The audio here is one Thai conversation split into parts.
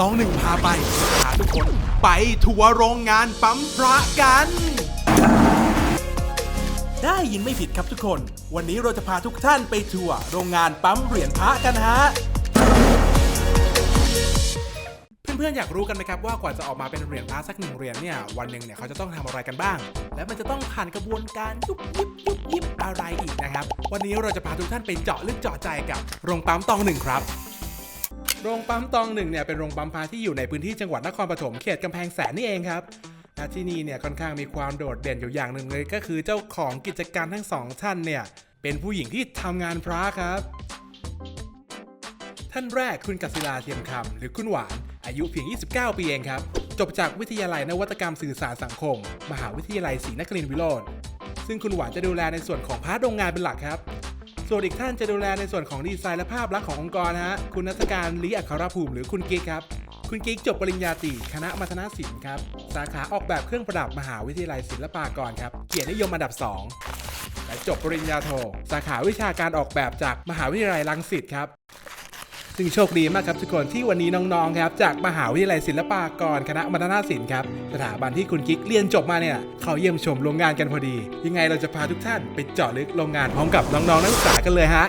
ต้องหนึ่งพาไปพาทุกคนไปทัวร์โรงงานปั๊มพระกัน ได้ยินไม่ผิดครับทุกคน วันนี้เราจะพาทุกท่านไปทัวร์โรงงานปั๊มเหรียญพระกันฮะเพื่อนๆอยากรู้กันไหมครับว่ากว่าจะออกมาเป็นเหรียญพระสักหนึ่งเหรียญเนี่ยวันหนึ่งเนี่ยเขาจะต้องทำอะไรกันบ้าง และมันจะต้องผ่านกระบวนการยุบยิบยุบยิบอะไรอีกนะครับ วันนี้เราจะพาทุกท่านไปเจาะลึกเจาะใจกับโรงปั๊มตองหนึ่งครับ โรงปั๊มตองหนึ่งเนี่ยเป็นโรงปั๊มพาที่อยู่ในพื้นที่จังหวัดนครปฐมเขตกำแพงแสนนี่เองครับและที่นี่เนี่ยค่อนข้างมีความโดดเด่นอยู่อย่างหนึ่งเลย ก็คือเจ้าของกิจการทั้งสองท่านเนี่ยเป็นผู้หญิงที่ทำงานพระครับ ท่านแรกคุณกศิลาเทียมคำหรือคุณหวาน อายุเพียง 29 ปีเองครับ จบจากวิทยาลัยนวัตกรรมสื่อสารสังคม มหาวิทยาลัยศรีนครินทร์วิโรธซึ่งคุณหวานจะดูแลในส่วนของพาร์ทโรงงานเป็นหลักครับ ส่วนอีกท่านจะดูแลในส่วนของดีไซน์และภาพลักษณ์ขององค์กรนะฮะคุณนัทการลีอัครภูมิหรือคุณกิ๊กครับคุณกิ๊กจบปริญญาตรีคณะมัธนศิลป์ครับ สาขาออกแบบเครื่องประดับมหาวิทยาลัยศิลปากรครับ เกียรตินิยมอันดับ 2 และจบปริญญาโท สาขาวิชาการออกแบบจากมหาวิทยาลัยรังสิตครับ ซึ่งโชคดีมากครับทุกคนที่วันนี้น้องๆครับจากมหาวิทยาลัยศิลปากรคณะมัธนศิลป์ครับสถาบันที่คุณกิ๊กเรียนจบมาเนี่ยเขาเยี่ยมชมโรงงานกันพอดี ยังไงเราจะพาทุกท่านไปเจาะลึกโรงงานพร้อมกับน้องๆนักศึกษากันเลยฮะ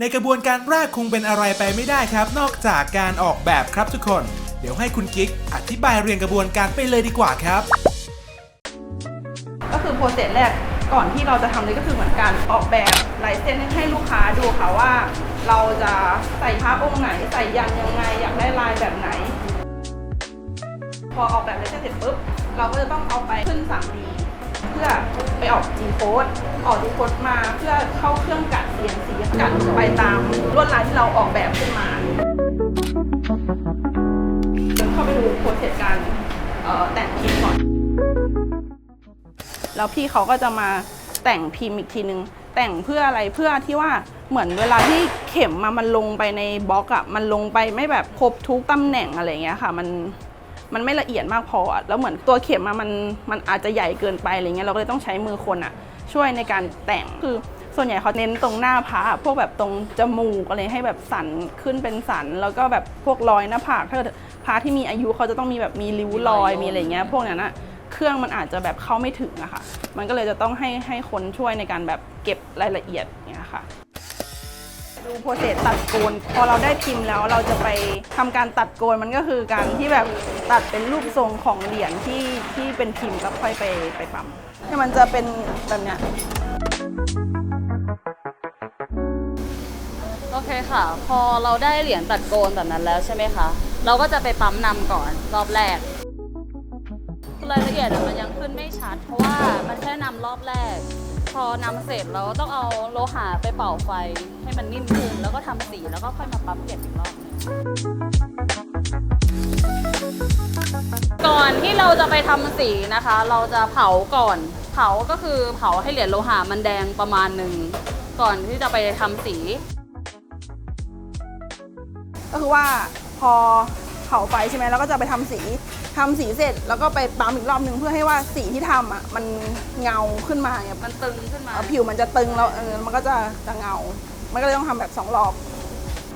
ในกระบวนการแรกคงเป็นอะไรไปไม่ได้ครับ นอกจากการออกแบบครับทุกคน เดี๋ยวให้คุณกิ๊กอธิบายเรียงกระบวนการไปเลยดีกว่าครับ ก็คือโปรเซสแรก ก่อนที่เราจะทำเลยก็คือเหมือนการออกแบบลายเส้นให้ลูกค้าดูค่ะว่า เราจะใส่พระองค์ไหนใส่ยันยังไงอยากได้ลายแบบไหน พอออกแบบลายเส้นเสร็จปุ๊บเราก็จะต้องเอาไปขึ้น 3D เพื่อไปออกจีโ o ดออกจีโ o ดมาเพื่อเข้าเครื่องกัด CNC กัดไปตามลวดลายที่เราออกแบบขึ้นมาเข้าไปดูโปรเซสการแต่งพิมพ์ก่อน แล้วพี่เขาก็จะมาแต่งพิมพ์อีกทีนึง แต่งเพื่ออะไรเพื่อที่ว่าเหมือนเวลาที่เข็มมามันลงไปในบล็อกอะมันลงไปไม่แบบครบทุกตำแหน่งอะไรเงี้ยค่ะ มันมันไม่ละเอียดมากพอ แล้วเหมือนตัวเข็มมามันมันอาจจะใหญ่เกินไปอะไรเงี้ยเราก็เลยต้องใช้มือคนอะช่วยในการแต่งคือส่วนใหญ่เขาเน้นตรงหน้าผาพวกแบบตรงจมูกอะไรให้แบบสันขึ้นเป็นสัน แล้วก็แบบพวกรอยหน้าผากถ้าเกิดพาที่มีอายุเขาจะต้องมีแบบมีริ้วรอยมีอะไรเงี้ยพวกนั้นอะ เครื่องมันอาจจะแบบเข้าไม่ถึงอะค่ะ มันก็เลยจะต้องให้ให้คนช่วยในการแบบเก็บรายละเอียดเนี่ยค่ะ ดูโปรเซสตัดโกน พอเราได้พิมพ์แล้วเราจะไปทำการตัดโกนมันก็คือการที่แบบตัดเป็นรูปทรงของเหรียญที่ที่เป็นพิมพ์แล้วค่อยไปไปปั๊มให้มันจะเป็นแบบเนี้ยโอเคค่ะ พอเราได้เหรียญตัดโกนแบบนั้นแล้วใช่ไหมคะ เราก็จะไปปั๊มนำก่อนรอบแรก ละเอียดอะมันยังขึ้นไม่ชัด เพราะว่ามันแค่นำรอบแรก พอนำเสร็จเราต้องเอาโลหะไปเป่าไฟให้มันนิ่มขึ้นแล้วก็ทำสีแล้วก็ค่อยมาปั๊มเก็บอีกรอบหนึ่งก่อนที่เราจะไปทำสีนะคะ เราจะเผาก่อน เผาก็คือเผาให้เหรียญโลหะมันแดงประมาณหนึ่งก่อนที่จะไปทำสี ก็คือว่าพอ ผาไฟใช่ไหมแล้วก็จะไปทำสีทำสีเสร็จ แล้วก็ไปปั๊มอีกรอบนึงเพื่อให้ว่าสีที่ทำอะมันเงาขึ้นมาเนี่ยมันตึงขึ้นมาเอ่อผิวมันจะตึงแล้วเออมันก็จะจะเงา มันก็เลยต้องทำแบบสองรอบ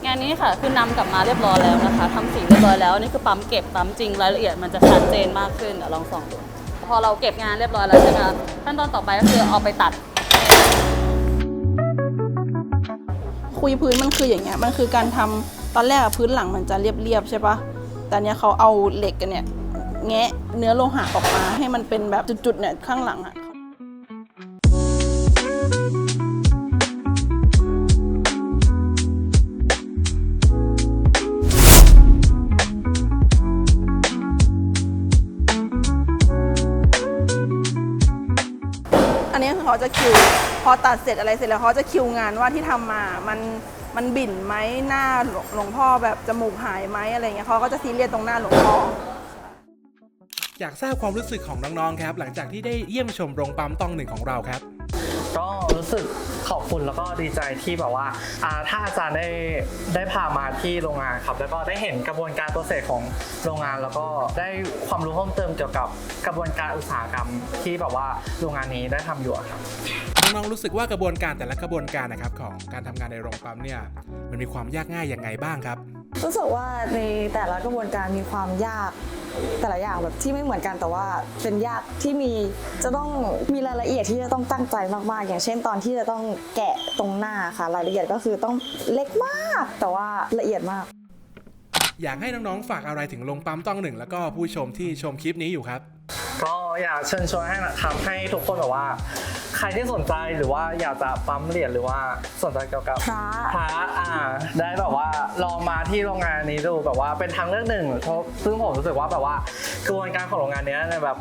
งานนี้ค่ะคือนำกลับมาเรียบร้อยแล้วนะคะทำสีเรียบร้อยแล้วนี่คือปั๊มเก็บปั๊มจริงรายละเอียดมันจะชัดเจนมากขึ้นเดี๋ยวลองส่องดูพอเราเก็บงานเรียบร้อยแล้วใช่ไหมคะขั้นตอนต่อไปก็คือเอาไปตัดคุยพื้นมันคืออย่างเงี้ย มันคือการทำตอนแรกอะพื้นหลังมันจะเรียบๆใช่ปะ แต่เนี้ยเขาเอาเหล็กกันเนี่ยแงะเนื้อโลหะออกมาให้มันเป็นแบบจุดๆเนี่ยข้างหลังอะอันนี้เขาจะคิว พอตัดเสร็จอะไรเสร็จแล้วเขาจะคิวงานว่าที่ทำมามัน มันบิ่นไหมหน้าหลวงพ่อแบบจมูกหายไหมอะไรเงี้ยเขาก็จะซีเรียสตรงหน้าหลวงพ่ออยากทราบความรู้สึกของน้องๆครับ หลังจากที่ได้เยี่ยมชมโรงปั๊มตองหนึ่งของเราครับ ก็รู้สึกขอบคุณแล้วก็ดีใจที่แบบว่าอ่าถ้าอาจารย์ได้ได้พามาที่โรงงานครับ แล้วก็ได้เห็นกระบวนการโปรเซสของโรงงาน แล้วก็ได้ความรู้เพิ่มเติมเกี่ยวกับกระบวนการอุตสาหกรรมที่แบบว่าโรงงานนี้ได้ทำอยู่อะครับ น้องๆรู้สึกว่ากระบวนการแต่ละกระบวนการนะครับของการทำงานในโรงปั๊มเนี่ยมันมีความยากง่ายยังไงบ้างครับ รู้สึกว่าในแต่ละกระบวนการมีความยาก แต่ละอย่างแบบที่ไม่เหมือนกันแต่ว่าเป็นยากที่มีจะต้องมีรายละเอียดที่จะต้องตั้งใจมากๆ อย่างเช่นตอนที่จะต้องแกะตรงหน้าค่ะ รายละเอียดก็คือต้องเล็กมาก แต่ว่าละเอียดมาก อยากให้น้องๆฝากอะไรถึงลงปั๊มต้องหนึ่งแล้วก็ผู้ชมที่ชมคลิปนี้อยู่ครับ ก็อยากเชิญชวนให้นะครับให้ทุกคนแบบว่า ใครที่สนใจหรือว่าอยากจะปั๊มเหรียญหรือว่าสนใจเกี่ยวกับพระ พระอ่าได้แบบว่าลองมาที่โรงงานนี้ดูแบบว่าเป็นทางเลือกหนึ่งเพราะซึ่งผมรู้สึกว่าแบบว่ากระบวนการของโรงงานเนี้ยเนี่ยแบบ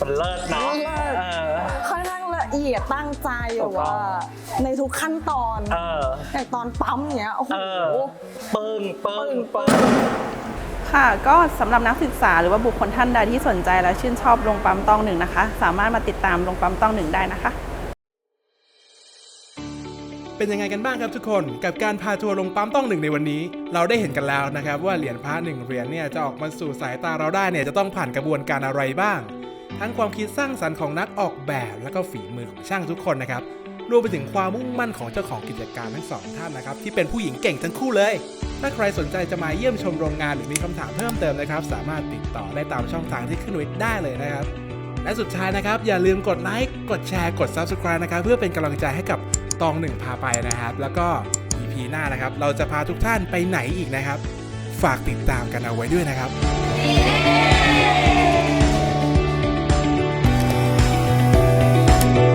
มันเลิศเนาะเลิศ เออ ค่อนข้างละเอียดตั้งใจถูแบบกต้อง ว่าในทุกขั้นตอนเออ อย่างตอนปั๊มเนี้ยโอ้โห เออปึ้งปึ้งปึ้ง ค่ะ ก็สำหรับนักศึกษาหรือว่าบุคคลท่านใดที่สนใจและชื่นชอบโรงปั๊มต้องหนึ่งนะคะ สามารถมาติดตามโรงปั๊มต้องหนึ่งได้นะคะ เป็นยังไงกันบ้างครับทุกคนกับการพาทัวร์ลงปั๊มต้องหนึ่งในวันนี้ เราได้เห็นกันแล้วนะครับ ว่าเหรียญพระหนึ่งเหรียญเนี่ยจะออกมาสู่สายตาเราได้เนี่ยจะต้องผ่านกระบวนการอะไรบ้าง ทั้งความคิดสร้างสรรค์ของนักออกแบบ และก็ฝีมือของช่างทุกคนนะครับรวมไปถึงความมุ่งมั่นของเจ้าของกิจการทั้งสองท่านนะครับที่เป็นผู้หญิงเก่งทั้งคู่เลย ถ้าใครสนใจจะมาเยี่ยมชมโรงงานหรือมีคำถามเพิ่มเติมนะครับ สามารถติดต่อได้ตามช่องทางที่ขึ้นไว้ได้เลยนะครับ และสุดท้ายนะครับ อย่าลืมกดไลค์กดแชร์กด Subscribe นะครับเพื่อเป็นกำลังใจให้กับตองหนึ่งพาไปนะครับ แล้วก็ EP หน้านะครับ เราจะพาทุกท่านไปไหนอีกนะครับ ฝากติดตามกันเอาไว้ด้วยนะครับ